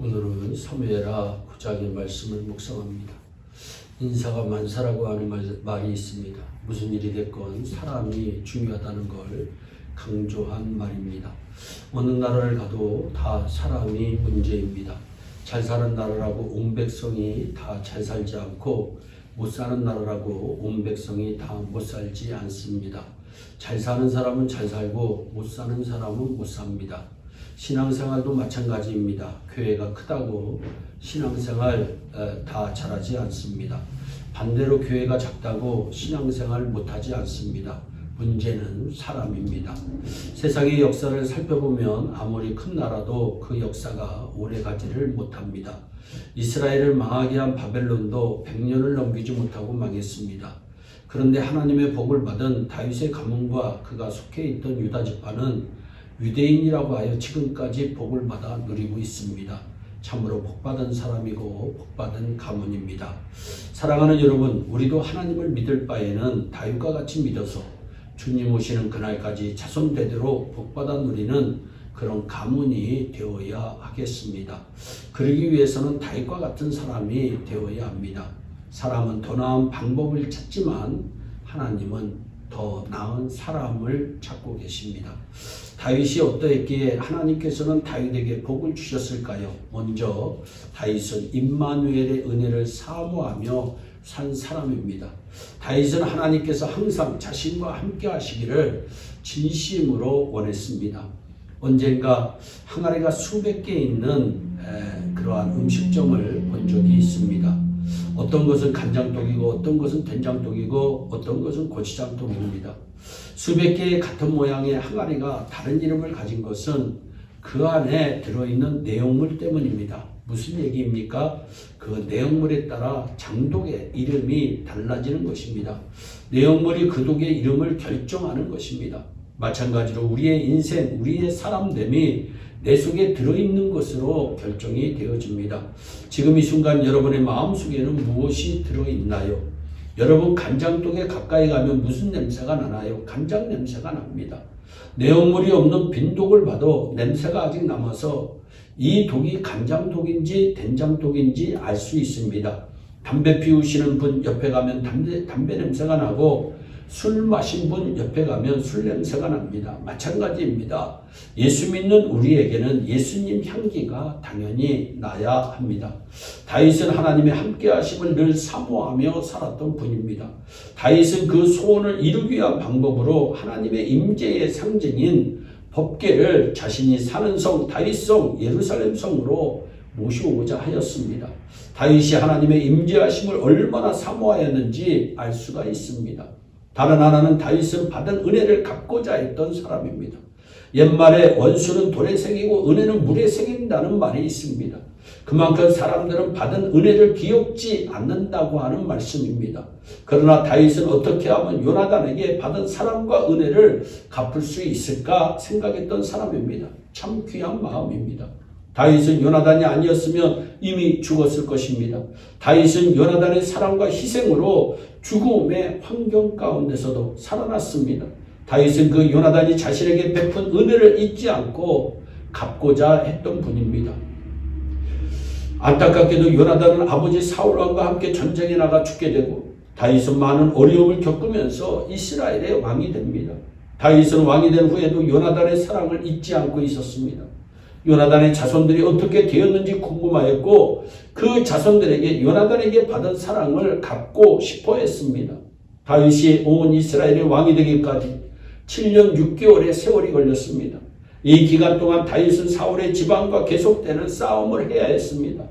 오늘은 사무엘하 9장의 말씀을 묵상합니다. 인사가 만사라고 하는 말, 말이 있습니다. 무슨 일이 됐건 사람이 중요하다는 걸 강조한 말입니다. 어느 나라를 가도 다 사람이 문제입니다. 잘 사는 나라라고 온 백성이 다 잘 살지 않고 못 사는 나라라고 온 백성이 다 못 살지 않습니다. 잘 사는 사람은 잘 살고 못 사는 사람은 못 삽니다. 신앙생활도 마찬가지입니다. 교회가 크다고 신앙생활 에, 다 잘하지 않습니다. 반대로 교회가 작다고 신앙생활 못하지 않습니다. 문제는 사람입니다. 세상의 역사를 살펴보면 아무리 큰 나라도 그 역사가 오래 가지를 못합니다. 이스라엘을 망하게 한 바벨론도 100년을 넘기지 못하고 망했습니다. 그런데 하나님의 복을 받은 다윗의 가문과 그가 속해 있던 유다 지파는 유대인이라고 하여 지금까지 복을 받아 누리고 있습니다. 참으로 복받은 사람이고 복받은 가문입니다. 사랑하는 여러분, 우리도 하나님을 믿을 바에는 다윗과 같이 믿어서 주님 오시는 그날까지 자손 대대로 복받아 누리는 그런 가문이 되어야 하겠습니다. 그러기 위해서는 다윗과 같은 사람이 되어야 합니다. 사람은 더 나은 방법을 찾지만 하나님은 더 나은 사람을 찾고 계십니다. 다윗이 어떠했기에 하나님께서는 다윗에게 복을 주셨을까요? 먼저 다윗은 임마누엘의 은혜를 사모하며 산 사람입니다. 다윗은 하나님께서 항상 자신과 함께 하시기를 진심으로 원했습니다. 언젠가 항아리가 수백 개 있는 에, 그러한 음식점을 본 적이 있습니다. 어떤 것은 간장독이고 어떤 것은 된장독이고 어떤 것은 고추장독입니다. 수백 개의 같은 모양의 항아리가 다른 이름을 가진 것은 그 안에 들어있는 내용물 때문입니다. 무슨 얘기입니까? 그 내용물에 따라 장독의 이름이 달라지는 것입니다. 내용물이 그 독의 이름을 결정하는 것입니다. 마찬가지로 우리의 인생, 우리의 사람됨이 내 속에 들어있는 것으로 결정이 되어집니다. 지금 이 순간 여러분의 마음속에는 무엇이 들어있나요? 여러분 간장독에 가까이 가면 무슨 냄새가 나나요? 간장 냄새가 납니다. 내용물이 없는 빈 독을 봐도 냄새가 아직 남아서 이 독이 간장독인지 된장독인지 알 수 있습니다. 담배 피우시는 분 옆에 가면 담배, 담배 냄새가 나고 술 마신 분 옆에 가면 술 냄새가 납니다. 마찬가지입니다. 예수 믿는 우리에게는 예수님 향기가 당연히 나야 합니다. 다윗은 하나님의 함께 하심을 늘 사모하며 살았던 분입니다. 다윗은 그 소원을 이루기 위한 방법으로 하나님의 임재의 상징인 법계를 자신이 사는 성 다윗성 예루살렘 성으로 모셔오고자 하였습니다. 다윗이 하나님의 임재하심을 얼마나 사모하였는지 알 수가 있습니다. 다른 하나는 다윗은 받은 은혜를 갚고자 했던 사람입니다. 옛말에 원수는 돌에 새기고 은혜는 물에 새긴다는 말이 있습니다. 그만큼 사람들은 받은 은혜를 기억지 않는다고 하는 말씀입니다. 그러나 다윗은 어떻게 하면 요나단에게 받은 사랑과 은혜를 갚을 수 있을까 생각했던 사람입니다. 참 귀한 마음입니다. 다윗은 요나단이 아니었으면 이미 죽었을 것입니다. 다윗은 요나단의 사랑과 희생으로 죽음의 환경 가운데서도 살아났습니다. 다윗은 그 요나단이 자신에게 베푼 은혜를 잊지 않고 갚고자 했던 분입니다. 안타깝게도 요나단은 아버지 사울왕과 함께 전쟁에 나가 죽게 되고 다윗은 많은 어려움을 겪으면서 이스라엘의 왕이 됩니다. 다윗은 왕이 된 후에도 요나단의 사랑을 잊지 않고 있었습니다. 요나단의 자손들이 어떻게 되었는지 궁금하였고 그 자손들에게 요나단에게 받은 사랑을 갚고 싶어 했습니다. 다윗이 온 이스라엘의 왕이 되기까지 7년 6개월의 세월이 걸렸습니다. 이 기간 동안 다윗은 사울의 집안과 계속되는 싸움을 해야 했습니다.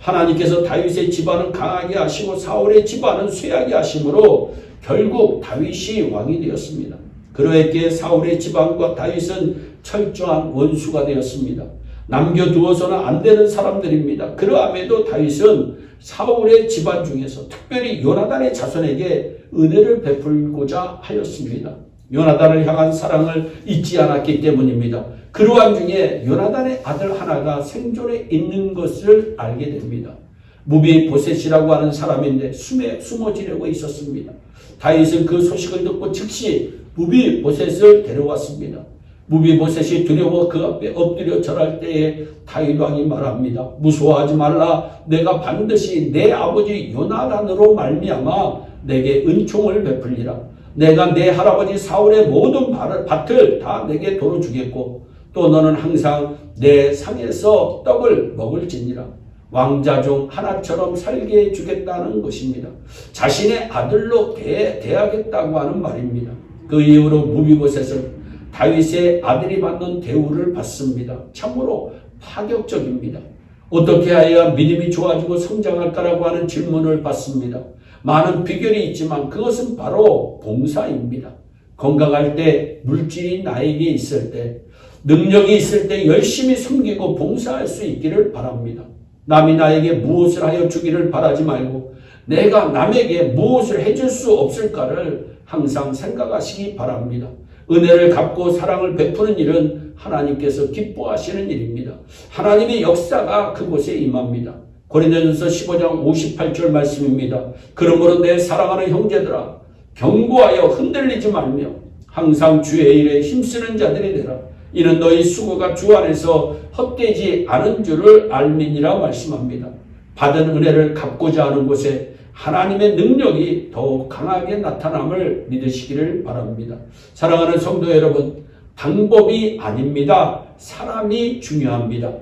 하나님께서 다윗의 집안은 강하게 하시고 사울의 집안은 쇠하게 하심으로 결국 다윗이 왕이 되었습니다. 그러했기에 사울의 집안과 다윗은 철저한 원수가 되었습니다. 남겨두어서는 안 되는 사람들입니다. 그러함에도 다윗은 사울의 집안 중에서 특별히 요나단의 자손에게 은혜를 베풀고자 하였습니다. 요나단을 향한 사랑을 잊지 않았기 때문입니다. 그러한 중에 요나단의 아들 하나가 생존에 있는 것을 알게 됩니다. 무비 보셋이라고 하는 사람인데 숨에 숨어 지내고 있었습니다. 다윗은 그 소식을 듣고 즉시 무비 보셋을 데려왔습니다. 무비보셋이 두려워 그 앞에 엎드려 절할 때에 다윗 왕이 말합니다. 무서워하지 말라. 내가 반드시 내 아버지 요나단으로 말미암아 내게 은총을 베풀리라. 내가 내 할아버지 사울의 모든 밭을 다 내게 도로 주겠고 또 너는 항상 내 상에서 떡을 먹을지니라. 왕자 중 하나처럼 살게 해주겠다는 것입니다. 자신의 아들로 대, 대하겠다고 하는 말입니다. 그 이후로 무비보셋은 다윗의 아들이 받는 대우를 받습니다. 참으로 파격적입니다. 어떻게 해야 믿음이 좋아지고 성장할까라고 하는 질문을 받습니다. 많은 비결이 있지만 그것은 바로 봉사입니다. 건강할 때, 물질이 나에게 있을 때, 능력이 있을 때 열심히 섬기고 봉사할 수 있기를 바랍니다. 남이 나에게 무엇을 하여 주기를 바라지 말고 내가 남에게 무엇을 해줄 수 없을까를 항상 생각하시기 바랍니다. 은혜를 갚고 사랑을 베푸는 일은 하나님께서 기뻐하시는 일입니다. 하나님의 역사가 그곳에 임합니다. 고린도전서 15장 58절 말씀입니다. 그러므로 내 사랑하는 형제들아 경고하여 흔들리지 말며 항상 주의 일에 힘쓰는 자들이 되라. 이는 너희 수고가 주 안에서 헛되지 않은 줄을 알미니라 말씀합니다. 받은 은혜를 갚고자 하는 곳에 하나님의 능력이 더욱 강하게 나타남을 믿으시기를 바랍니다. 사랑하는 성도 여러분, 방법이 아닙니다. 사람이 중요합니다.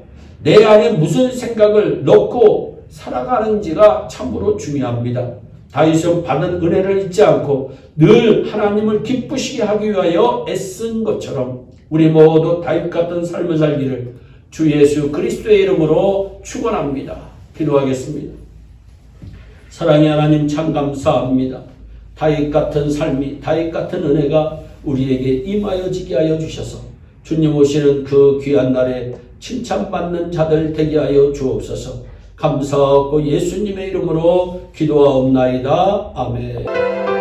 내 안에 무슨 생각을 넣고 살아가는지가 참으로 중요합니다. 다윗은 받은 은혜를 잊지 않고 늘 하나님을 기쁘시게 하기 위하여 애쓴 것처럼 우리 모두 다윗 같은 삶을 살기를 주 예수 그리스도의 이름으로 축원합니다. 기도하겠습니다. 사랑의 하나님 참 감사합니다. 다윗 같은 삶이 다윗 같은 은혜가 우리에게 임하여지게 하여 주셔서 주님 오시는 그 귀한 날에 칭찬받는 자들 되게 하여 주옵소서. 감사하고 예수님의 이름으로 기도하옵나이다. 아멘.